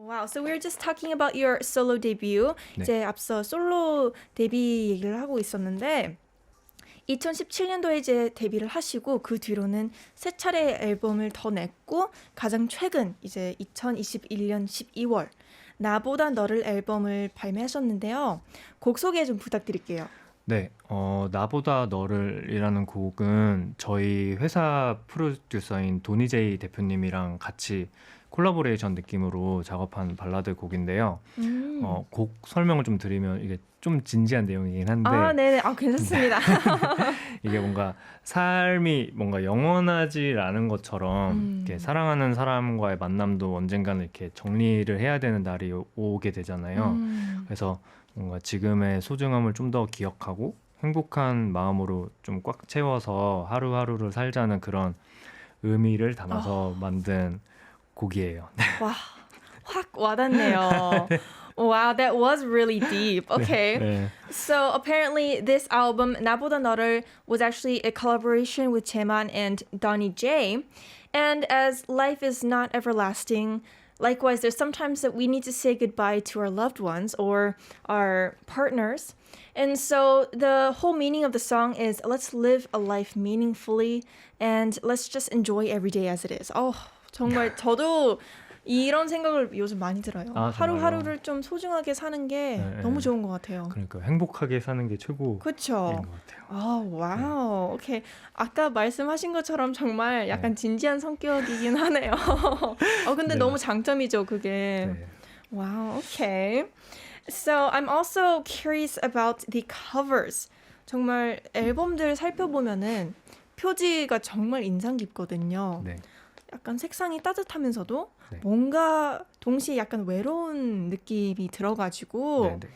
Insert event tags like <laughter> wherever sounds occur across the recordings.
Wow, so we were just talking about your solo debut. 네. 이제 앞서 솔로 데뷔 얘기를 하고 있었는데 2017년도에 이제 데뷔를 하시고 그 뒤로는 세 차례 앨범을 더 냈고 가장 최근 이제 2021년 12월 나보다 너를 앨범을 발매하셨는데요. 곡 소개 좀 부탁드릴게요. 네, 어, 나보다 너를이라는 곡은 저희 회사 프로듀서인 도니제이 대표님이랑 같이 콜라보레이션 느낌으로 작업한 발라드 곡인데요. 음. 어, 곡 설명을 좀 드리면 이게 좀 진지한 내용이긴 한데 아, 네네. 아, 괜찮습니다. <laughs> 이게 뭔가 삶이 뭔가 영원하지 않은 것처럼 음. 이렇게 사랑하는 사람과의 만남도 언젠가는 이렇게 정리를 해야 되는 날이 오- 오게 되잖아요. 음. 그래서 뭔가 지금의 소중함을 좀 더 기억하고 행복한 마음으로 좀 꽉 채워서 하루하루를 살자는 그런 의미를 담아서 만든 곡이에요. <laughs> 와, 확 와닿네요. Wow, that was really deep. Okay. 네. So apparently, this album 나보다 너를 was actually a collaboration with Jaeman and Donnie J. And as life is not everlasting, likewise, there's sometimes that we need to say goodbye to our loved ones or our partners. And so the whole meaning of the song is let's live a life meaningfully and let's just enjoy every day as it is. 어, 정말 <laughs> 저도 이런 생각을 요즘 많이 들어요. 아? 하루하루를 좀 소중하게 사는 게 네, 너무 네. 좋은 것 같아요. 그러니까 행복하게 사는 게 최고인 그렇죠. 것 같아요. 아, 와우. 오케이. 아까 말씀하신 것처럼 정말 약간 진지한 성격이긴 하네요. <laughs> 어, 근데 네. 너무 장점이죠, 그게. 네. Wow, okay. So I'm also curious about the covers. 정말 앨범들 살펴보면은 표지가 정말 인상 깊거든요. 네. 약간 색상이 따뜻하면서도 네. 뭔가 동시에 약간 외로운 느낌이 들어가지고 네, 네.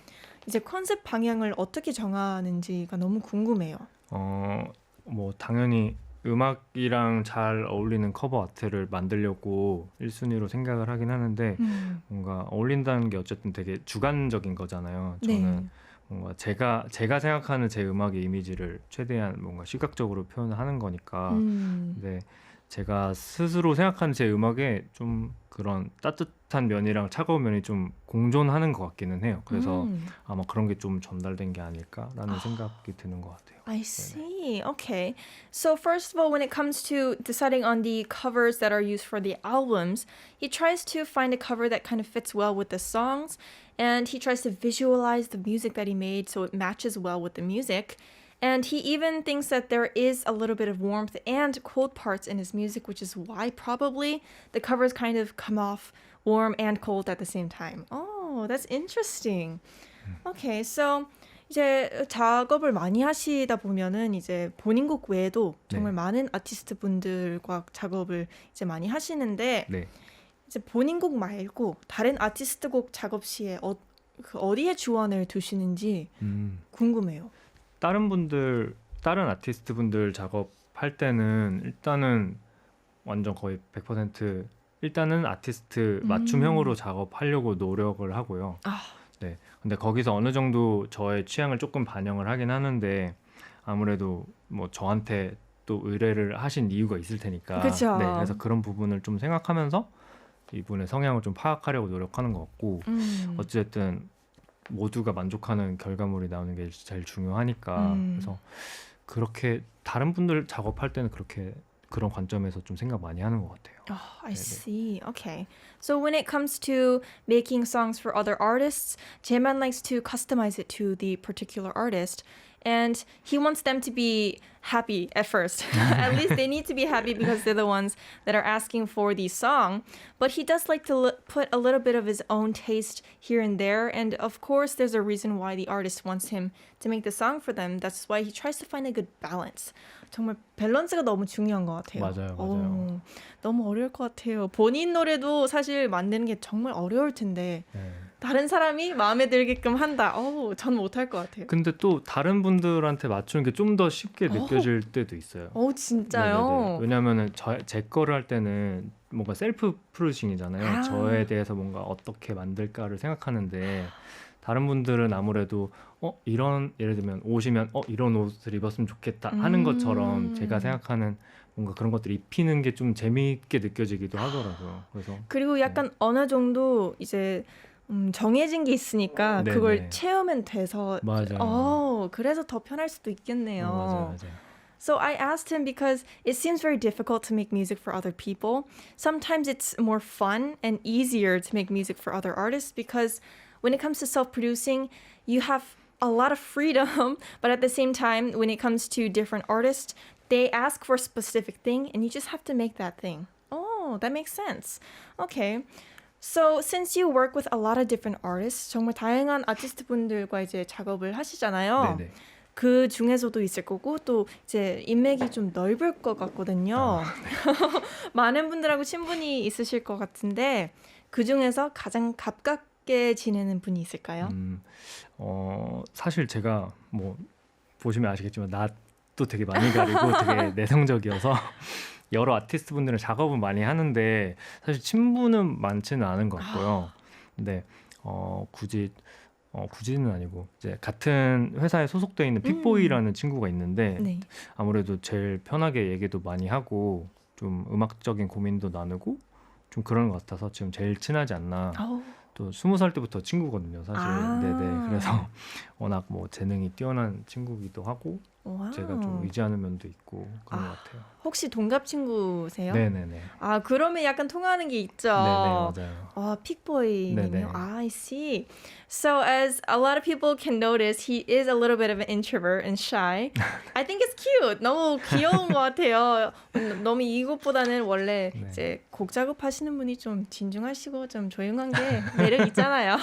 이제 컨셉 방향을 어떻게 정하는지가 너무 궁금해요. 어, 뭐 당연히 음악이랑 잘 어울리는 커버 아트를 만들려고 1순위로 생각을 하긴 하는데 음. 뭔가 어울린다는 게 어쨌든 되게 주관적인 거잖아요. 네. 저는 뭔가 제가 제가 생각하는 제 음악의 이미지를 최대한 뭔가 시각적으로 표현하는 거니까. 음. 근데 제가 스스로 생각하는 제 음악에 좀 그런 따뜻한 면이랑 차가운 면이 좀 공존하는 것 같기는 해요. 그래서 음. 아마 그런 게 좀 전달된 게 아닐까라는 아. 생각이 드는 것 같아요. I see. Okay. So first of all, when it comes to deciding on the covers that are used for the albums, he tries to find a cover that kind of fits well with the songs, and he tries to visualize the music that he made so it matches well with the music. And he even thinks that there is a little bit of warmth and cold parts in his music, which is why probably the covers kind of come off warm and cold at the same time. Oh, that's interesting. Okay, so 이제 작업을 많이 하시다 보면은 이제 본인 곡 외에도 정말 네. 많은 아티스트 분들과 작업을 이제 많이 하시는데 네. 이제 본인 곡 말고 다른 아티스트 곡 작업 시에 어, 그 어디에 주원을 두시는지 음. 궁금해요. 다른 분들 다른 아티스트 분들 작업할 때는 일단은 완전 거의 100% 일단은 아티스트 맞춤형으로 작업하려고 노력을 하고요. 아, 네. 근데 거기서 어느 정도 저의 취향을 조금 반영을 하긴 하는데 아무래도 뭐 저한테 또 의뢰를 하신 이유가 있을 테니까. 그쵸. 네. 그래서 그런 부분을 좀 생각하면서 이분의 성향을 좀 파악하려고 노력하는 것 같고 음. 어쨌든 모두가 만족하는 결과물이 나오는 게 제일 중요하니까 음. 그래서 그렇게 다른 분들 작업할 때는 그렇게 그런 관점에서 좀 생각 많이 하는 것 같아요. Oh, I 네네. see. Okay. So when it comes to making songs for other artists, Jaeman likes to customize it to the particular artist. And he wants them to be happy at first. <laughs> at least they need to be happy because they're the ones that are asking for the song. But he does like to l- put a little bit of his own taste here and there. And of course, there's a reason why the artist wants him to make the song for them. That's why he tries to find a good balance. 정말 밸런스가 너무 중요한 것 같아요. 맞아요, 맞아요. 어, 너무 어려울 것 같아요. 본인 노래도 사실 만드는 게 정말 어려울 텐데 네. 다른 사람이 마음에 들게끔 한다. 어우, 전 못할 것 같아요. 근데 또 다른 분들한테 맞추는 게 좀 더 쉽게 어. 느껴질 때도 있어요. 어 진짜요? 네네네. 왜냐면은 저, 제 거를 할 때는 뭔가 셀프 프로듀싱이잖아요. 아. 저에 대해서 뭔가 어떻게 만들까를 생각하는데 다른 분들은 아무래도 어 이런 예를 들면 옷이면 어 이런 옷을 입었으면 좋겠다 하는 음. 것처럼 제가 생각하는 뭔가 그런 것들 입히는 게 좀 재미있게 느껴지기도 하더라고요. 그래서 그리고 약간 어느 정도 이제 음, 정해진 게 있으니까 네네. 그걸 채우면 돼서 맞아요. 어, 그래서 더 편할 수도 있겠네요. 어, 맞아요, 맞아요. So I asked him because it seems very difficult to make music for other people. Sometimes it's more fun and easier to make music for other artists because when it comes to self-producing, you have a lot of freedom, <laughs> but at the same time, when it comes to different artists, they ask for a specific thing and you just have to make that thing. Oh, that makes sense. Okay. So since you work with a lot of different artists, 정말 다양한 아티스트 분들과 이제 작업을 하시잖아요. 네네. 그 중에서도 있을 거고 또 이제 인맥이 좀 넓을 것 같거든요. <laughs> 많은 분들하고 친분이 있으실 것 같은데 그 중에서 가장 가깝게 지내는 분이 있을까요? 음, 어, 사실 제가 뭐 보시면 아시겠지만 낯도 되게 많이 가리고 되게 <laughs> 내성적이어서 여러 아티스트 분들은 작업을 많이 하는데 사실 친분은 많지는 않은 것 같고요. 근데 어, 굳이 어, 굳이는 아니고 이제 같은 회사에 소속돼 있는 픽보이라는 친구가 있는데 네. 아무래도 제일 편하게 얘기도 많이 하고 좀 음악적인 고민도 나누고 좀 그런 것 같아서 지금 제일 친하지 않나 아우, 또 스무 살 때부터 친구거든요, 사실. 아. 네네. 그래서 <laughs> 워낙 뭐 재능이 뛰어난 친구기도 하고 와우. 제가 좀 의지하는 면도 있고 그런 아. 것 같아요. 혹시 동갑 친구세요? 네네네. 아 그러면 약간 통하는 게 있죠. 네네 맞아요. 아, 픽보이님이요. 네네. 아, I see. So as a lot of people can notice, he is a little bit of an introvert and shy. I think it's cute. 너무 귀여운 것 같아요. 음, 너무 이것보다는 원래 네. 이제 곡 작업하시는 분이 좀 진중하시고 좀 조용한 게 매력 있잖아요.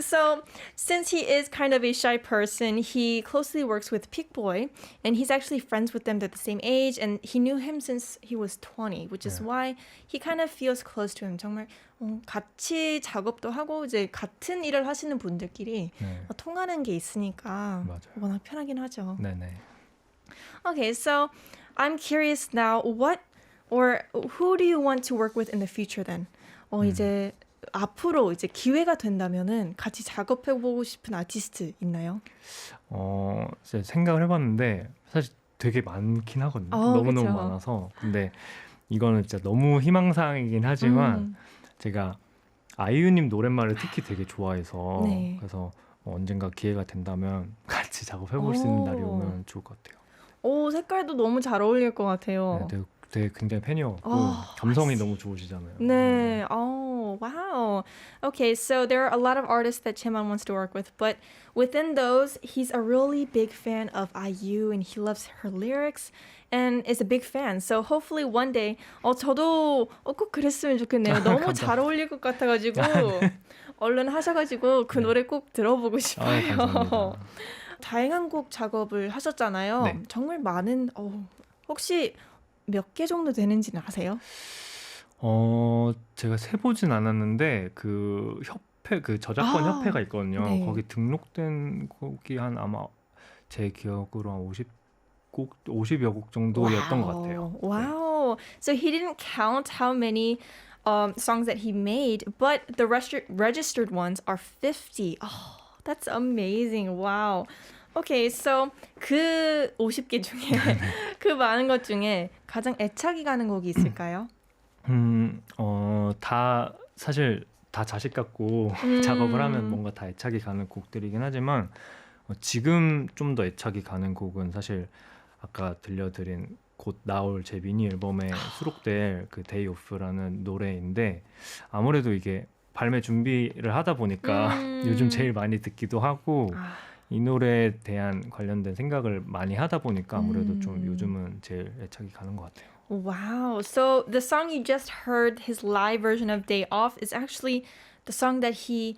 so since he is kind of a shy person, he closely works with Pickboy, and he's actually friends with them. They're the same age, and he knew him since he was 20, which is Yeah. why he kind of feels close to him. 정말 어, 같이 작업도 하고 이제 같은 일을 하시는 분들끼리 네. 어, 통하는 게 있으니까 맞아요. 워낙 편하긴 하죠. 네네. Okay, so I'm curious now. What or who do you want to work with in the future then? 어 이제 앞으로 이제 기회가 된다면은 같이 작업해 보고 싶은 아티스트 있나요? 어, 이제 생각을 해봤는데 사실 되게 많긴 하거든요. 어, 너무너무 그쵸. 많아서. 근데 이거는 진짜 너무 희망사항이긴 하지만 음, 제가 아이유님 노랫말을 특히 되게 좋아해서 네. 그래서 뭐 언젠가 기회가 된다면 <laughs> 같이 작업해 볼 수 있는 오. 날이 오면 좋을 것 같아요. 오 색깔도 너무 잘 어울릴 것 같아요. 네, 되게, 되게 굉장히 팬이었고 어, 감성이 see. 너무 좋으시잖아요. 네. Oh, wow. Okay, so there are a lot of artists that Chaeman wants to work with, but within those, he's a really big fan of IU and he loves her lyrics and is a big fan. So hopefully one day, 어 저도 어, 꼭 그랬으면 좋겠네요. 너무 잘 어울릴 것 같아가지고 얼른 하셔가지고 그 네. 노래 꼭 들어보고 아, 싶어요. 감사합니다. 다양한 곡 작업을 하셨잖아요. 네. 정말 많은. 어, 혹시 몇 개 정도 되는지는 아세요? 어, 제가 세 보진 않았는데 그 협회 그 저작권 아, 협회가 있거든요. 네. 거기 등록된 곡이 한 아마 제 기억으로 한 50곡 50여 곡 정도였던 것 같아요. 네. Wow. So he didn't count how many um, songs that he made, but the registr- registered ones are 50. Oh, that's amazing. Wow. Okay, so 그 50개 중에 그 많은 것 중에 가장 애착이 가는 곡이 있을까요? 음, 어, 다 사실 다 자식 같고 음. <laughs> 작업을 하면 뭔가 다 애착이 가는 곡들이긴 하지만 어, 지금 좀 더 애착이 가는 곡은 사실 아까 들려드린 곧 나올 제 미니 앨범에 <sighs> 수록될 그 데이 오프라는 노래인데 아무래도 이게 발매 준비를 하다 보니까 <laughs> 음. 요즘 제일 많이 듣기도 하고 아, 이 노래에 대한 관련된 생각을 많이 하다 보니까 아무래도 좀 음. 요즘은 제일 애착이 가는 것 같아요. Wow. So the song you just heard, his live version of Day Off, is actually the song that he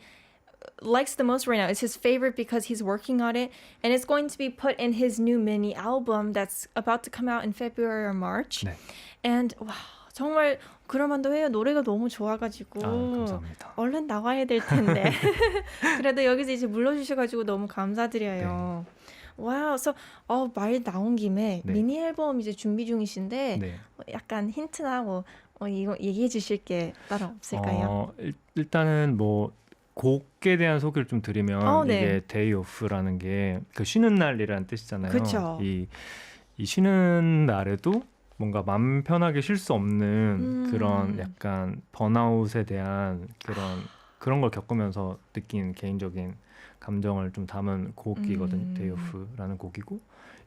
uh, likes the most right now. It's his favorite because he's working on it and it's going to be put in his new mini album that's about to come out in February or March. 네. And wow, 정말 그럴만도 해요. 노래가 너무 좋아가지고 아, 감사합니다. 얼른 나와야 될 텐데. <laughs> <laughs> 그래도 여기서 이제 불러주셔가지고 너무 감사드려요. 와우, so 어, 말 나온 김에 네. 미니 앨범 이제 준비 중이신데 네. 어, 약간 힌트나 뭐 어, 이거 얘기해 주실 게 따로 없을까요? 어, 일, 일단은 뭐 곡에 대한 소개를 좀 드리면 어, 네. 이게 데이 오프라는 게 그 쉬는 날이라는 뜻이잖아요. 그쵸. 이 이 쉬는 날에도 뭔가 맘 편하게 쉴 수 없는 음. 그런 약간 번아웃에 대한 그런 그런 걸 겪으면서 느낀 개인적인 감정을 좀 담은 곡이거든요. 음. Day Off라는 곡이고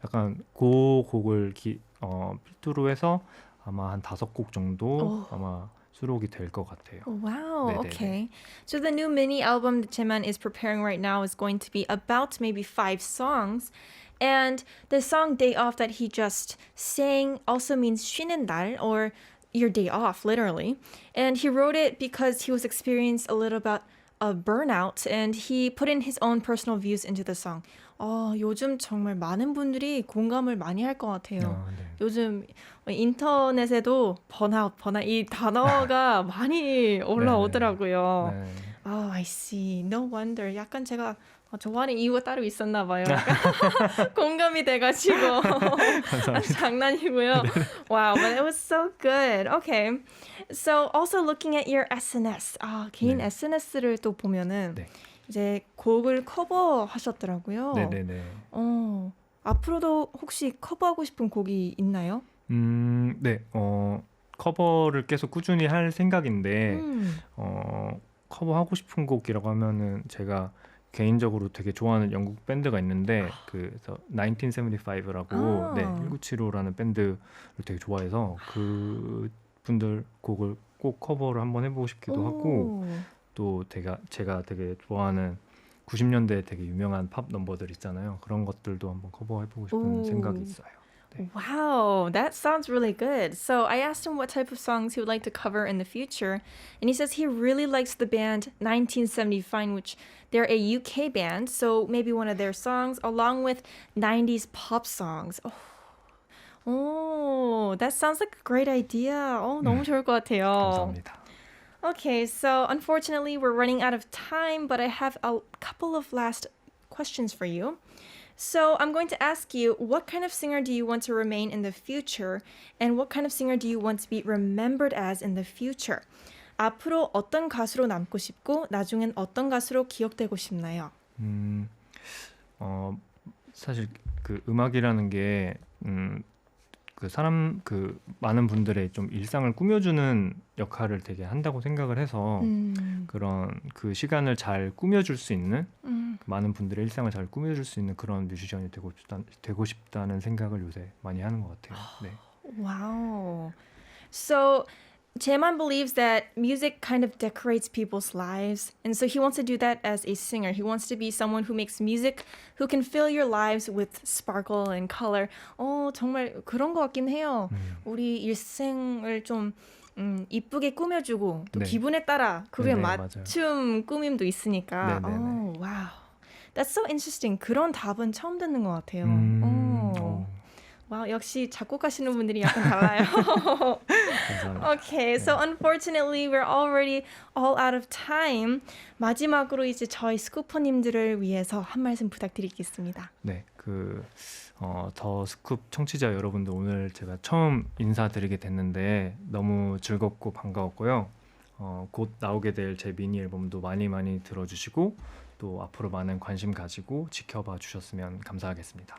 약간 그 곡을 기, 어, 필두로 해서 아마 한 다섯 곡 정도 오. 아마 수록이 될 것 같아요. Wow, 네네네. okay. So the new mini album that Jaeman is preparing right now is going to be about maybe five songs. And the song Day Off that he just sang also means 쉬는 날 or your day off, literally. And he wrote it because he was experiencing a little bit of burnout and he put in his own personal views into the song. 어, 요즘 정말 많은 분들이 공감을 많이 할 것 같아요. 아, 네. 요즘 인터넷에도 번아웃, 번아웃 이 단어가 <laughs> 많이 올라오더라고요. 네. 아, I see. No wonder. 약간 제가 어, 좋아하는 이유가 따로 있었나 봐요. <laughs> 공감이 돼가지고. <laughs> 장난이고요. Wow, but it was so good. Okay. So also looking at your SNS. 아, 개인 네. SNS를 또 보면은 네. 이제 곡을 커버하셨더라고요. 네네네. 어, 앞으로도 혹시 커버하고 싶은 곡이 있나요? 음, 네. 어, 커버를 계속 꾸준히 할 생각인데 음. 어, 커버하고 싶은 곡이라고 하면은 제가 개인적으로 되게 좋아하는 영국 밴드가 있는데 그래서 1975라고 아. 네, 1975라는 밴드를 되게 좋아해서 그 분들 곡을 꼭 커버를 한번 해보고 싶기도 하고 오. 또 제가 제가 되게 좋아하는 90년대 되게 유명한 팝 넘버들 있잖아요. 그런 것들도 한번 커버해보고 싶은 오. 생각이 있어요. Wow, that sounds really good. So I asked him what type of songs he would like to cover in the future, and he says he really likes the band 1975, which they're a UK band, so maybe one of their songs along with 90s pop songs. Oh. Oh, that sounds like a great idea. Oh, <laughs> 너무 좋을 것 같아요. 감사합니다. Okay, so unfortunately, we're running out of time, but I have a couple of last questions for you. So, I'm going to ask you what kind of singer do you want to remain in the future, and what kind of singer do you want to be remembered as in the future? 앞으로 어떤 가수로 남고 싶고, 나중엔 어떤 가수로 기억되고 싶나요? 음, 어, 사실 그 음악이라는 게, 음, 그 사람, 그 많은 분들의 좀 일상을 꾸며주는 역할을 되게 한다고 생각을 해서 음, 그런 그 시간을 잘 꾸며줄 수 있는 음, 많은 분들의 일상을 잘 꾸며줄 수 있는 그런 뮤지션이 되고 싶다, 되고 싶다는 생각을 요새 많이 하는 것 같아요. 네. Wow. So, Jaeman believes that music kind of decorates people's lives. And so he wants to do that as a singer. He wants to be someone who makes music who can fill your lives with sparkle and color. 어, 정말 그런 것 같긴 해요. 음, 우리 일생을 좀 음, 이쁘게 꾸며주고 또 네. 기분에 따라 그에 네네, 맞아요. 맞춤 꾸밈도 있으니까. 네네네. 어, wow. That's so interesting. 그런 답은 처음 듣는 것 같아요. 음, 와, 역시 작곡하시는 분들이 약간 달라요. okay, so unfortunately we're already all out of time. 마지막으로 이제 저희 스쿠퍼님들을 위해서 한 말씀 부탁드리겠습니다. 네, 그, 어, 더 스쿱 청취자 여러분들 오늘 제가 처음 인사드리게 됐는데 너무 즐겁고 반가웠고요. 어, 곧 나오게 될 제 미니 앨범도 많이 많이 들어주시고 또 앞으로 많은 관심 가지고 지켜봐 주셨으면 감사하겠습니다.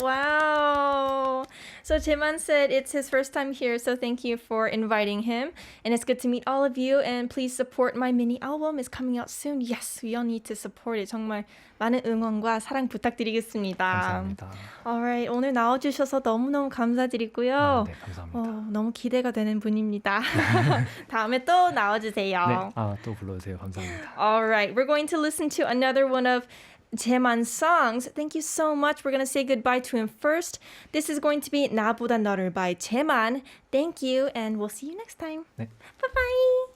Wow. So Jaeman said it's his first time here, so thank you for inviting him. And it's good to meet all of you. And please support my mini album. is coming out soon. Yes, we all need to support it. 정말 많은 응원과 사랑 부탁드리겠습니다. 감사합니다. Alright, 오늘 나와주셔서 너무너무 감사드리고요. 아, 네, 감사합니다. 어, 너무 기대가 되는 분입니다. 다음에 또 나와주세요. 네, 아, 또 불러주세요. 감사합니다. All right, we're going to listen to another one of Jaeman's songs. Thank you so much. We're going to say goodbye to him first. This is going to be 나보다 너를 by Jaeman. Thank you, and we'll see you next time. 네. Bye bye.